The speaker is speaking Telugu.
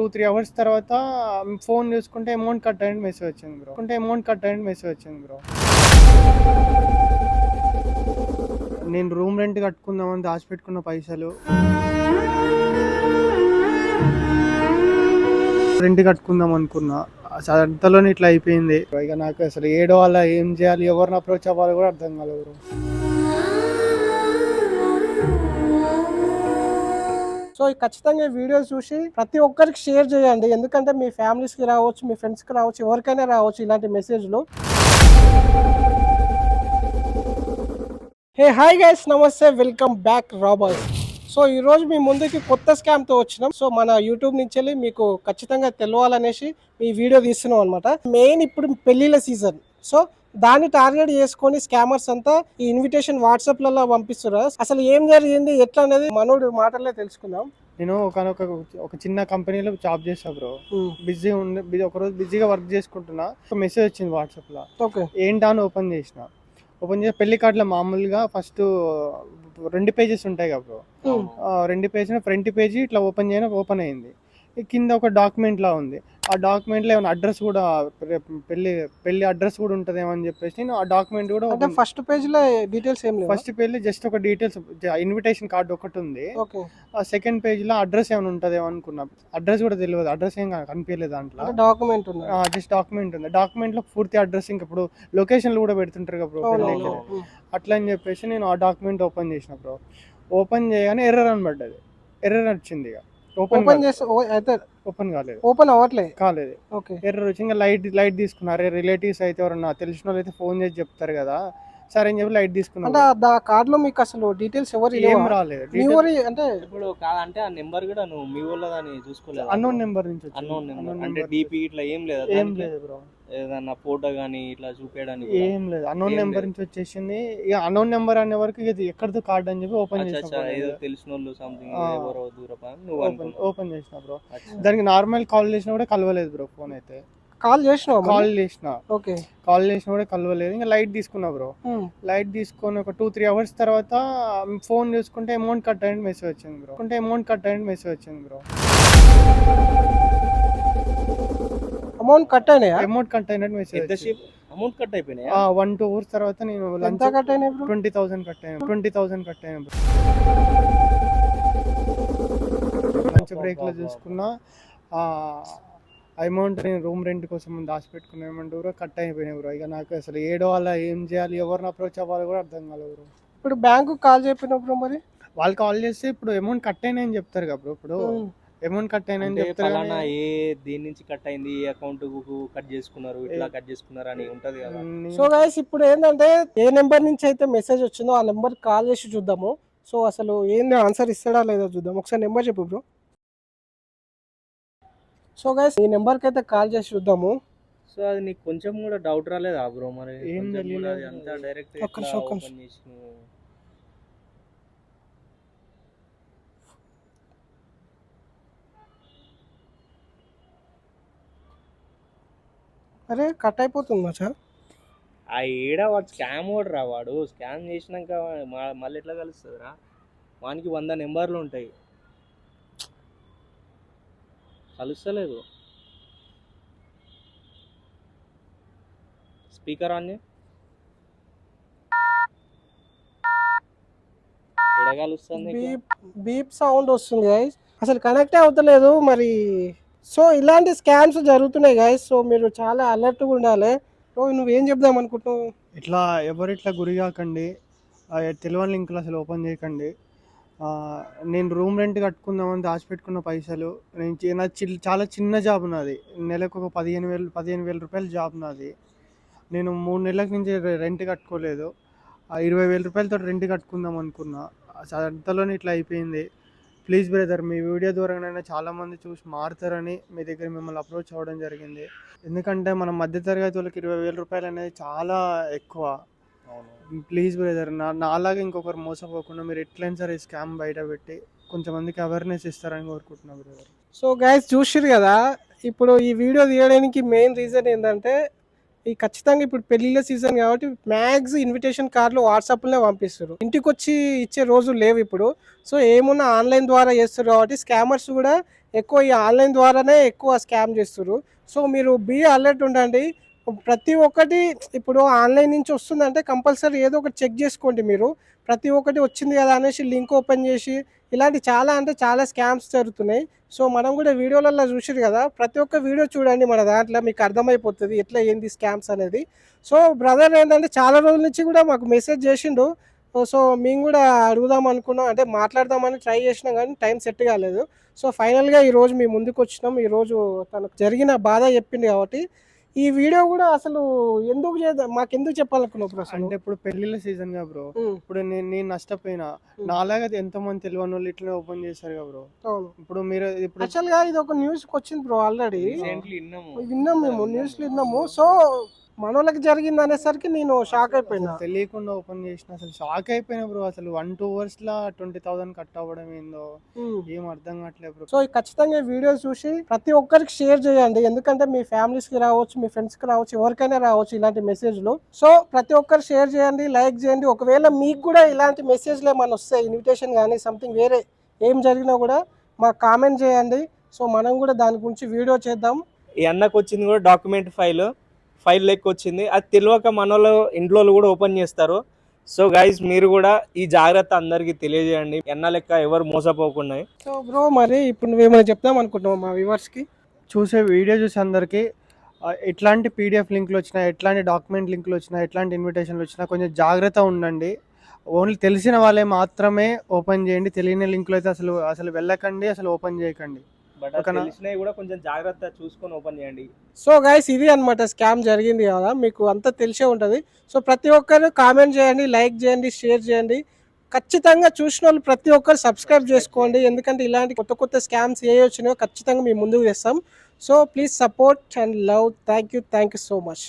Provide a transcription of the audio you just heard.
టూ త్రీ అవర్స్ తర్వాత ఫోన్ చూసుకుంటే అమౌంట్ కట్ అయిన మెసేజ్ వచ్చింది బ్రో. అంటే అమౌంట్ కట్ అయిన మెసేజ్ వచ్చింది బ్రో. నేను రూమ్ రెంట్ కట్టుకుందామని దాచిపెట్టుకున్న పైసలు. రెంట్ కట్టుకుందాం అనుకున్నా. అసలు అంతలోనే ఇట్లా అయిపోయింది. ఇక నాకు అసలు ఏడో వాళ్ళ ఏం చేయాలి? ఎవరిని అప్రోచ్ అవ్వాలి కూడా అర్థం కాలేదు సో ఈ ఖచ్చితంగా ఈ వీడియో చూసి ప్రతి ఒక్కరికి షేర్ చేయండి. ఎందుకంటే మీ ఫ్యామిలీస్కి రావచ్చు మీ ఫ్రెండ్స్కి రావచ్చు ఎవరికైనా రావచ్చు ఇలాంటి మెసేజ్లు. హే హాయ్ గైస్ నమస్తే. వెల్కమ్ బ్యాక్ రాబర్స్ సో ఈరోజు మీ ముందుకి కొత్త స్కామ్తో వచ్చినాం. సో మన యూట్యూబ్ నుంచి వెళ్ళి మీకు ఖచ్చితంగా తెలవాలనేసి మీ వీడియో తీస్తున్నాం అనమాట మెయిన్ ఇప్పుడు పెళ్ళిళ్ళ సీజన్ సో దాన్ని టార్గెట్ చేసుకొని స్కామర్స్ అంతా ఈ ఇన్విటేషన్ వాట్సాప్లలో పంపిస్తున్నారు. అసలు ఏం జరిగింది? ఎట్లా అనేది మనోడు మాటల్లో తెలుసుకుందాం. నేను ఒకనొక ఒక చిన్న కంపెనీలో జాబ్ చేసా బ్రో. బిజీ ఉండి busy- ఒకరోజు బిజీగా వర్క్ చేసుకుంటున్నా ఒక మెసేజ్ వచ్చింది వాట్సాప్లో. ఓకే. ఏంటా అని ఓపెన్ చేసిన. ఓపెన్ చేసి పెళ్ళి కార్డులో మామూలుగా ఫస్ట్ రెండు పేజెస్ ఉంటాయి కదా బ్రో. రెండు పేజీ ఫ్రంట్ పేజీ ఇట్లా ఓపెన్ చేయడం ఓపెన్ అయింది. కింద ఒక డాక్యుమెంట్ లా ఉంది. ఆ డాక్యుమెంట్లో ఏమైనా అడ్రస్ కూడా పెళ్ళి పెళ్ళి అడ్రస్ కూడా ఉంటదేమో అని చెప్పేసి నేను ఆ డాక్యుమెంట్ కూడా అంటే ఫస్ట్ పేజ్లో డీటెయిల్స్ ఏం ఫస్ట్ పేజ్లో జస్ట్ ఒక డీటెయిల్స్ ఇన్విటేషన్ కార్డు ఒకటి ఉంది. ఆ సెకండ్ పేజ్లో అడ్రస్ ఏమైనా ఉంటదేమో అనుకున్నా. అడ్రస్ కూడా తెలియదు. అడ్రస్ ఏం కనిపించలేదు దాంట్లో. డాక్యుమెంట్ ఉంది? జస్ట్ డాక్యుమెంట్ ఉంది. డాక్యుమెంట్లో పూర్తి అడ్రస్ ఇంకా ఇప్పుడు లొకేషన్లు కూడా పెడుతుంటారు కదా. అట్లా అని చెప్పేసి నేను ఆ డాక్యుమెంట్ ఓపెన్ చేసిన బ్రో ఓపెన్ చేయగానే ఎర్రర్ అని పడ్డది ఎర్రర్ వచ్చింది ఇక. ఓపెన్ ఓ- అయితే ఓపెన్ కాలేదు. ఓపెన్ అవ్వట్లే? కాలేదు. ఓకే. ఎర్రర్ వచ్చి ఇంకా లైట్ లైట్ తీసుకున్నారు. రిలేటివ్స్ అయితే ఎవరన్నా తెలిసిన వాళ్ళు అయితే ఫోన్ చేసి చెప్తారు కదా. సరే అని చెప్పి లైట్ అంటే తీసుకున్నారు ఆ కార్డ్లో మీకు అసలు డీటెయిల్స్ ఎవరు ఏం రాలేదు. మీ ఊరి అంటే ఇప్పుడు కాదంటే ఆ నెంబర్ కూడా నువ్వు మీ వాళ్ళదని చూసుకోలేదు? అన్నోన్ నెంబర్ నుంచి. Unknown number. అంటే number. డిపి ఇట్లా ఏం లేదా ఏం? లేదు బ్రో. ఏదన్నా ఫోటో గానీ ఇట్లా చూపించడానికి ఏం లేదు. Unknown number. నుంచి వచ్చేసింది. ఇక అన్నోన్ నెంబర్ అనే వరకు ఇది ఎక్కడిదో కార్డ్ అని చెప్పి ఓపెన్ అచ్చా, అచ్చా, ఏదో చేసిన తెలిసిన వాళ్ళు సంథింగ్. ఎవరో దూరపా నువ్వు ఓపెన్ చేసిన బ్రో. అచ్చా. దానికి నార్మల్ కాల్ చేసినా కూడా కలవలేదు బ్రో ఫోన్ అయితే. కాల్ చేసినావు కాల్ చేసిన. ఓకే. కాల్ చేసినా కూడా కలవలేదు. ఇంకా లైట్ తీసుకున్నా బ్రో. లైట్ తీసుకొని ఒక టూ త్రీ అవర్స్ తర్వాత ఫోన్ చూసుకుంటే అమౌంట్ కట్ అయిన మెసేజ్ వచ్చింది బ్రో. అంటే అమౌంట్ కట్ అయిన మెసేజ్ వచ్చింది బ్రో. అమౌంట్ కట్ అయినాయా? అమౌంట్ కట్ అయినట్టు మెసేజ్ అమౌంట్ కట్ అయిపోయినాయా? వన్ టూ అవర్స్ తర్వాత నేను ఎంత లంచ్ కట్ అయినాయి బ్రో? ట్వంటీ థౌసండ్ కట్ అయినా ట్వంటీ థౌసండ్ కట్ అయినా బ్రో. లంచ్ బ్రేక్లో చూసుకున్నా అమౌంట్ నేను రూమ్ రెంట్ కోసం దాచిపెట్టుకున్న అమౌంట్ కూడా కట్ అయిపోయినాయి బ్రో. ఇక నాకు అసలు ఏడో వాళ్ళ ఏం చేయాలి ఎవరిని అప్రోచ్ అవ్వాలి కూడా అర్థం కాలేదు బ్రో. ఇప్పుడు బ్యాంకు కాల్ చెప్పినప్పుడు మరి? వాళ్ళు కాల్ చేస్తే ఇప్పుడు అమౌంట్ కట్ అయినాయని చెప్తారు కదా బ్రో ఇప్పుడు అమౌంట్ కట్ అంటే చెప్తారు ఫలానా ఏ దేని నుంచి కట్ అయింది ఏ అకౌంట్ కట్ చేసుకున్నారు ఇట్లా కట్ చేసుకున్నారు అని ఉంటది కదా. సో గైస్ ఇప్పుడు ఏంటంటే ఏ నెంబర్ నుంచి అయితే మెసేజ్ వచ్చిందో ఆ నెంబర్ కాల్ చేసి చూద్దాము. సో అసలు ఏంది ఆన్సర్ ఇస్తాడా లేదో చూద్దాం. ఒకసారి నెంబర్ చెప్పు బ్రో. సో గైస్ ఈ నెంబర్కి అయితే కాల్ చేసి చూద్దాము. సో అది నీకు కొంచెం కూడా డౌట్ రాలేదా బ్రో మరి? ఏం. అది అంతా డైరెక్ట్ ఒక్క నిమిషం, ఒక్క ఓపెన్ చేసి అరే కట్ అయిపోతుంది మచ్చా ఆ ఏడ వాడు స్కామ్ వాడు రా వాడు. స్కామ్ చేసినాక మళ్ళీ ఎట్లా కలుస్తుంది రా? వానికి వంద నెంబర్లు ఉంటాయి. కలుస్తలేదు. Speaker on? Beep beep sound వస్తుంది గైస్ అసలు కనెక్ట్ అవుతలేదు మరి. సో ఇలాంటి స్కామ్స్ జరుగుతున్నాయి గైస్ సో మీరు చాలా అలర్ట్గా ఉండాలి. సో నువ్వేం చెప్దాం అనుకుంటున్నావు? ఇట్లా ఎవరు ఇట్లా గురి కాకండి. తెలియని లింకులు అసలు ఓపెన్ చేయకండి. నేను రూమ్ రెంట్ కట్టుకుందామని దాచిపెట్టుకున్న పైసలు నేను నా చి- చాలా చిన్న జాబ్ నాది. నెలకు ఒక పదిహేను వేలు పదిహేను వేల రూపాయల జాబ్ నాది. నేను మూడు నెలల నుంచి రెంట్ కట్టుకోలేదు. ఆ ఇరవై వేల రూపాయలతో రెంట్ కట్టుకుందాం అనుకున్నా. అంతలోనే ఇట్లా అయిపోయింది. ప్లీజ్ బ్రదర్ మీ వీడియో ద్వారానైనా చాలామంది చూసి మారుతారని మీ దగ్గర మిమ్మల్ని అప్రోచ్ అవ్వడం జరిగింది. ఎందుకంటే మన మధ్యతరగతి వాళ్ళకి ఇరవై వేల రూపాయలు అనేది చాలా ఎక్కువ. ప్లీజ్ బ్రదర్ నా నాలాగా ఇంకొకరు మోసపోకుండా మీరు ఎట్లయినా సరే స్కామ్ బయట పెట్టి కొంచెం మందికి అవేర్నెస్ ఇస్తారని కోరుకుంటున్నా బ్రదర్. సో గైస్ చూసిరు కదా ఇప్పుడు ఈ వీడియో తీయడానికి మెయిన్ రీజన్ ఏంటంటే ఈ ఖచ్చితంగా ఇప్పుడు పెళ్ళిళ్ళ సీజన్ కాబట్టి మ్యాక్స్ ఇన్విటేషన్ కార్డులు వాట్సాప్లోనే పంపిస్తారు ఇంటికి వచ్చి ఇచ్చే రోజు లేవు ఇప్పుడు. సో ఏమున్నా ఆన్లైన్ ద్వారా చేస్తారు కాబట్టి స్కామర్స్ కూడా ఎక్కువ ఈ ఆన్లైన్ ద్వారానే ఎక్కువ స్కామ్ చేస్తారు సో మీరు బీ అలర్ట్ ఉండండి. ప్రతి ఒక్కటి ఇప్పుడు ఆన్లైన్ నుంచి వస్తుందంటే కంపల్సరీ ఏదో ఒకటి చెక్ చేసుకోండి మీరు. ప్రతి ఒక్కటి వచ్చింది కదా అనేసి లింక్ ఓపెన్ చేసి ఇలాంటి చాలా అంటే చాలా స్కామ్స్ జరుగుతున్నాయి. సో మనం కూడా వీడియోలలో చూసారు కదా ప్రతి ఒక్క వీడియో చూడండి మన దాంట్లో మీకు అర్థమైపోతుంది ఎట్లా ఏంది స్కామ్స్ అనేది. సో బ్రదర్ ఏంటంటే చాలా రోజుల నుంచి కూడా మాకు మెసేజ్ చేసిండు. సో మేము కూడా అడుగుదాం అనుకున్నాం. అంటే మాట్లాడదామని ట్రై చేసినాం కానీ టైం సెట్ కాలేదు. సో ఫైనల్గా ఈరోజు మీ ముందుకు వచ్చినాం. ఈరోజు తనకు జరిగిన బాధ చెప్పింది కాబట్టి ఈ వీడియో కూడా అసలు ఎందుకు చేద్దాం? మాకు ఎందుకు చెప్పాలనుకున్నావు బ్రో అసలు? అంటే ఇప్పుడు పెళ్ళిళ్ళ సీజన్గా బ్రో ఇప్పుడు నేను నేను నష్టపోయినా. నాలాగా ఎంతో మంది తెలియని వాళ్ళు ఇట్లా ఓపెన్ చేశారు కదా బ్రో ఇప్పుడు మీరు ఇప్పుడు యాక్చువల్గా ఇది ఒక న్యూస్ వచ్చింది బ్రో ఆల్రెడీ రీసెంట్లీ విన్నాము. విన్నాం మేము న్యూస్లో విన్నాము. సో మనోళ్ళకి జరిగింది అనేసరికి నేను షాక్ అయిపోయినా. తెలియకుండా ఓపెన్ చేసిన అసలు షాక్ అయిపోయినా బ్రో అసలు వన్ టూ అవర్స్ లా ట్వంటీ థౌసండ్ కట్ అవ్వడం ఏందో. ఏం అర్థం కావట్లేదు బ్రో సో ఈ ఖచ్చితంగా ఈ వీడియో చూసి ప్రతి ఒక్కరికి షేర్ చేయండి. ఎందుకంటే మీ ఫ్యామిలీస్కి రావచ్చు మీ ఫ్రెండ్స్కి రావచ్చు ఎవరికైనా రావచ్చు ఇలాంటి మెసేజ్లు సో ప్రతి ఒక్కరు షేర్ చేయండి లైక్ చేయండి. ఒకవేళ మీకు కూడా ఇలాంటి మెసేజ్లు ఏమైనా వస్తాయి ఇన్విటేషన్ కానీ సంథింగ్ వేరే ఏం జరిగినా కూడా మాకు కామెంట్ చేయండి. సో మనం కూడా దాని గురించి వీడియో చేద్దాం. ఈ అన్నకు వచ్చింది కూడా డాక్యుమెంట్ ఫైల్ ఫైల్ లెక్క వచ్చింది. అది తెలియక మనోళ్ళు ఇంట్లో కూడా ఓపెన్ చేస్తారు. సో గైస్ మీరు కూడా ఈ జాగ్రత్త అందరికీ తెలియజేయండి. ఎన్న లెక్క ఎవరు మోసపోకుండా. సో బ్రో మరి ఇప్పుడు నువ్వేమైనా చెప్దాం అనుకుంటున్నావు మా వ్యూవర్స్కి? చూసే వీడియో చూసే అందరికి ఎట్లాంటి పీడిఎఫ్ లింకులు వచ్చినా ఎట్లాంటి డాక్యుమెంట్ లింకులు వచ్చినా ఎట్లాంటి ఇన్విటేషన్లు వచ్చినా కొంచెం జాగ్రత్త ఉండండి. ఓన్లీ తెలిసిన వాళ్ళే మాత్రమే ఓపెన్ చేయండి. తెలియని లింకులు అయితే అసలు అసలు వెళ్ళకండి అసలు ఓపెన్ చేయకండి. బట్ ఓకేనా? తెలిసినవి కూడా కొంచెం జాగ్రత్త చూసుకొని ఓపెన్ చేయండి. సో గైస్ ఇది అన్నమాట స్కామ్ జరిగింది కదా మీకు అంతా తెలిసే ఉంటుంది. సో ప్రతి ఒక్కరు కామెంట్ చేయండి లైక్ చేయండి షేర్ చేయండి. ఖచ్చితంగా చూసిన వాళ్ళు ప్రతి ఒక్కరు సబ్స్క్రైబ్ చేసుకోండి. ఎందుకంటే ఇలాంటి కొత్త కొత్త స్కామ్స్ ఏ వచ్చినాయో ఖచ్చితంగా మేము ముందుకు తెస్తాం. So please support and love thank you thank you so much